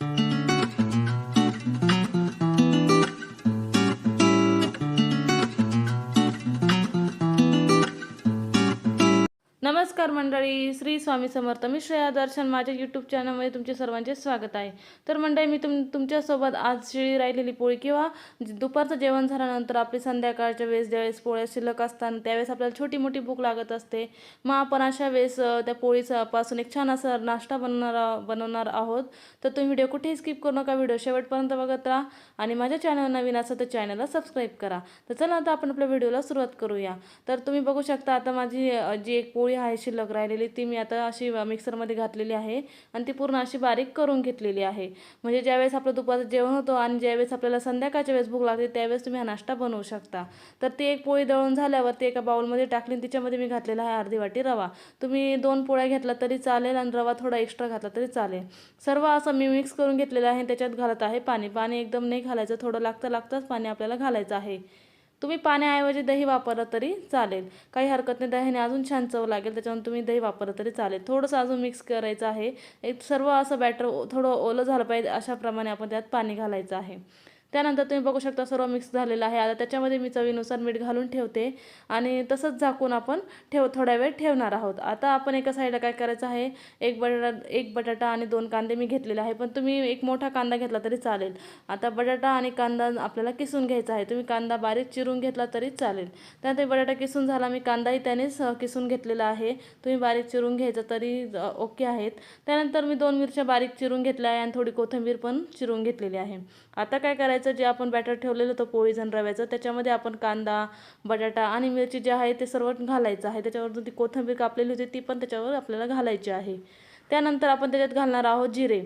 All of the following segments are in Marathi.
Thank you. नमस्कार मंडळी श्री स्वामी समर्थ मी श्रेया दर्शन माझ्या यूट्यूब चॅनलमध्ये तुमचे सर्वांचे स्वागत आहे. तर मंडळी मी तुम तुमच्यासोबत आज शिळी राहिलेली पोळी किंवा दुपारचं जेवण झाल्यानंतर आपली संध्याकाळच्या वेळेस ज्यावेळेस पोळ्या शिल्लक असतात त्यावेळेस आपल्याला छोटी मोठी भूक लागत असते. मग आपण अशा वेळेस त्या पोळीपासून एक छान असा नाश्ता बनवणार बनवणार आहोत. तर तुम्ही व्हिडिओ कुठेही स्किप करू नका व्हिडिओ शेवटपर्यंत बघत राहा आणि माझ्या चॅनल नवीन असं तर चॅनलला सबस्क्राईब करा. तर चला आता आपण आपल्या व्हिडिओला सुरुवात करूया. तर तुम्ही बघू शकता आता माझी जी एक पोळी आहे शिल्लक राहिलेली ती मी आता अशी मिक्सरमध्ये घातलेली आहे. आणि ती पूर्ण अशी बारीक करून घेतलेली आहे. म्हणजे ज्यावेळेस आपलं दुपारचं जेवण होतं आणि ज्यावेळेस आपल्याला संध्याकाळच्या वेळेस भूक लागते त्यावेळेस तुम्ही हा नाश्ता बनवू शकता. तर ती एक पोळी दळून झाल्यावर ती एका बाउलमध्ये टाकली आणि तिच्यामध्ये मी घातलेला आहे अर्धी वाटी रवा. तुम्ही दोन पोळ्या घेतला तरी चालेल आणि रवा थोडा एक्स्ट्रा घातला तरी चालेल. सर्व असं मी मिक्स करून घेतलेलं आहे त्याच्यात घालत आहे पाणी. पाणी एकदम नाही घालायचं थोडं लागतं लागतंच पाणी आपल्याला घालायचं आहे. तुम्ही पाण्याऐवजी दही वापरलं तरी चालेल. काही हरकत नाही दह्याने अजून छान चव लागेल त्याच्यामुळे तुम्ही दही वापरलं तरी चालेल. थोडंसं अजून मिक्स करायचं आहे. एक सर्व असं बॅटर थोडं ओलं झालं पाहिजे अशाप्रमाणे आपण त्यात पाणी घालायचं आहे. त्यानंतर तुम्ही बघू शकता सर्व मिक्स झालेलं आहे. आता त्याच्यामध्ये मी चवीनुसार मीठ घालून ठेवते. आणि तसंच झाकून आपण ठेव थोड्या वेळ ठेवणार आहोत. आता आपण एका साईडला काय करायचं आहे? एक बटाटा एक बटाटा आणि दोन कांदे मी घेतलेले आहे. पण तुम्ही एक मोठा कांदा घेतला तरी चालेल. आता बटाटा आणि कांदा आपल्याला किसून घ्यायचा आहे. तुम्ही कांदा बारीक चिरून घेतला तरी चालेल. त्यानंतर बटाटा किसून झाला. मी कांदाही त्यानेच किसून घेतलेला आहे. तुम्ही बारीक चिरून घ्यायचं तरी ओके आहेत. त्यानंतर मी दोन मिरच्या बारीक चिरून घेतल्या आहे आणि थोडी कोथिंबीर पण चिरून घेतलेली आहे. आता काय करायचं जे आपण बॅटर ठेवलेलं होतं पोळीजण रव्याचं त्याच्यामध्ये आपण कांदा बटाटा आणि मिरची जे आहे ते सर्व घालायचं आहे. त्याच्यावरतून ती कोथिंबीर कापलेली होती ती पण त्याच्यावर आपल्याला घालायची आहे. त्यानंतर आपण त्याच्यात घालणार आहोत जिरे.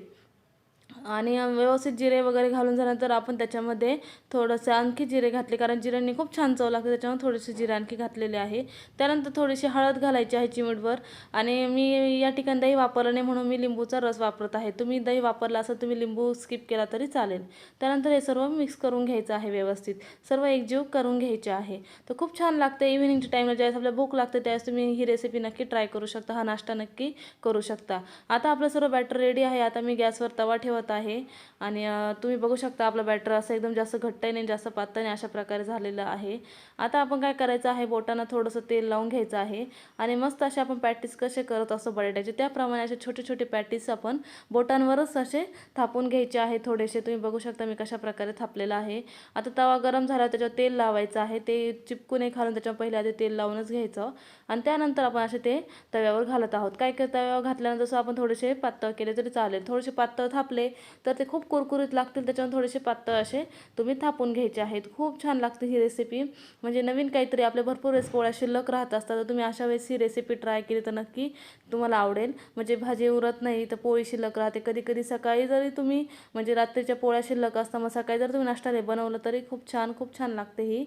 आणि व्यवस्थित जिरे वगैरे घालून झाल्यानंतर आपण त्याच्यामध्ये थोडंसं आणखी जिरे घातले कारण जिऱ्यांनी खूप छान चव लागते त्याच्यामुळे थोडेसे जिरे आणखी घातलेले आहे. त्यानंतर थोडीशी हळद घालायची आहे चिमटभर. आणि मी या ठिकाणी दही वापरलं नाही म्हणून मी लिंबूचा रस वापरत आहे. तुम्ही दही वापरला असं तुम्ही लिंबू स्किप केला तरी चालेल. त्यानंतर हे सर्व मिक्स करून घ्यायचं आहे व्यवस्थित. सर्व एकजीव करून घ्यायचे आहे. तर खूप छान लागते. इव्हिनिंगच्या टाईमला ज्यावेळेस आपल्याला भूक लागते त्यावेळेस तुम्ही ही रेसिपी नक्की ट्राय करू शकता. हा नाश्ता नक्की करू शकता. आता आपलं सर्व बॅटर रेडी आहे. आता मी गॅसवर तवा ठेवत आहे. आणि तुम्ही बघू शकता आपलं बॅटर असं एकदम जास्त घट्ट नाही जास्त पातळ नाही अशा प्रकारे झालेलं आहे. आता आपण काय करायचं आहे बोटांना थोडंसं तेल लावून घ्यायचं आहे. आणि मस्त असे आपण पॅटीस कसे करत असतो बटाट्याचे त्याप्रमाणे असे छोटे छोटे पॅटीस आपण बोटांवरच असे थापून घ्यायचे आहे थोडेसे. तुम्ही बघू शकता मी कशा प्रकारे थापलेला आहे. आता तवा गरम झाला त्याच्यावर तेल लावायचं आहे. ते चिपकून नाही घालून त्याच्यावर पहिले आधी तेल लावूनच घ्यायचं. आणि त्यानंतर आपण असे ते तव्यावर घालत आहोत. काय काय तव्यावर घातल्यानंतर जसं आपण थोडेसे पातळ केले तरी चालेल. थोडेसे पातळ थापले तर ते खूप कुरकुरीत लागतील त्याच्यावर थोडेसे पातळ असे. तुम्ही थापून घ्यायचे आहेत. खूप छान लागते ही रेसिपी म्हणजे नवीन काहीतरी आपल्या भरपूर वेळेस पोळ्या शिल्लक राहत असतात तर तुम्ही अशा वेळेस ही रेसिपी ट्राय केली तर नक्की तुम्हाला आवडेल. म्हणजे भाजी उरत नाही तर पोळी शिल्लक राहते. कधी कधी सकाळी जरी तुम्ही म्हणजे रात्रीच्या पोळ्या शिल्लक असतात मग सकाळी जर तुम्ही नाश्ता बनवलं तरी खूप छान खूप छान लागते ही.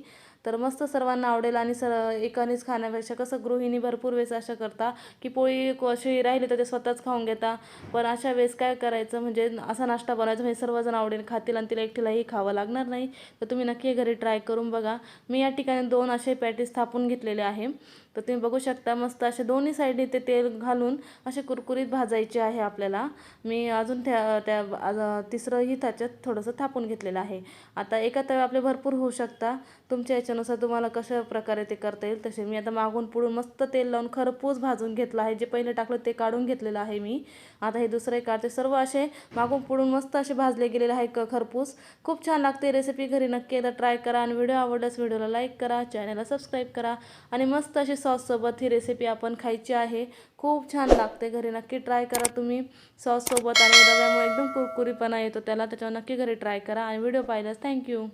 तर मस्त सर्वांना आवडेल आणि सर एकानेच खाण्यापेक्षा कसं गृहिणी भरपूर वेळेस अशा करता की पोळी अशी राहिली तर ते स्वतःच खाऊन घेता. पण अशा वेळेस काय करायचं म्हणजे असा नाश्ता बनवायचा म्हणजे सर्वजण आवडेल खातील आणि तिला एकटीलाही खावं लागणार नाही. तर तुम्ही नक्की घरी ट्राय करून बघा. मी या ठिकाणी दोन असे पॅटीस थापून घेतलेले आहे. तर तुम्ही बघू शकता मस्त असे दोन्ही साईडने ते तेल घालून असे कुरकुरीत भाजायचे आहे आपल्याला. मी अजून त्या त्या तिसरंही त्याच्यात थोडंसं थापून घेतलेलं आहे. आता एका तव्या आपले भरपूर होऊ शकता. तुमच्या याच्या याच्यानुसार तुम्हाला कशा प्रकारे ते करता येईल तसे मी आता मागून पुढून मस्त तेल लावून खरपूस भाजून घेतलं आहे. जे पहिले टाकलं ते काढून घेतलेलं आहे मी. आता हे दुसरे काढते. सर्व असे मागून पुढून मस्त असे भाजले गेलेले आहे क खरपूस. खूप छान लागते रेसिपी घरी नक्की एकदा ट्राय करा आणि व्हिडिओ आवडल्यास व्हिडिओला लाईक करा चॅनलला सबस्क्राईब करा आणि मस्त अशी सॉससोबत ही रेसिपी आपण खायची आहे. खूप छान लागते. घरी नक्की ट्राय करा तुम्ही सॉससोबत आणि रव्यामुळे एकदम कुरकुरीपणा येतो त्याला. त्याच्यावर नक्की घरी ट्राय करा आणि व्हिडिओ पाहिल्यास थँक्यू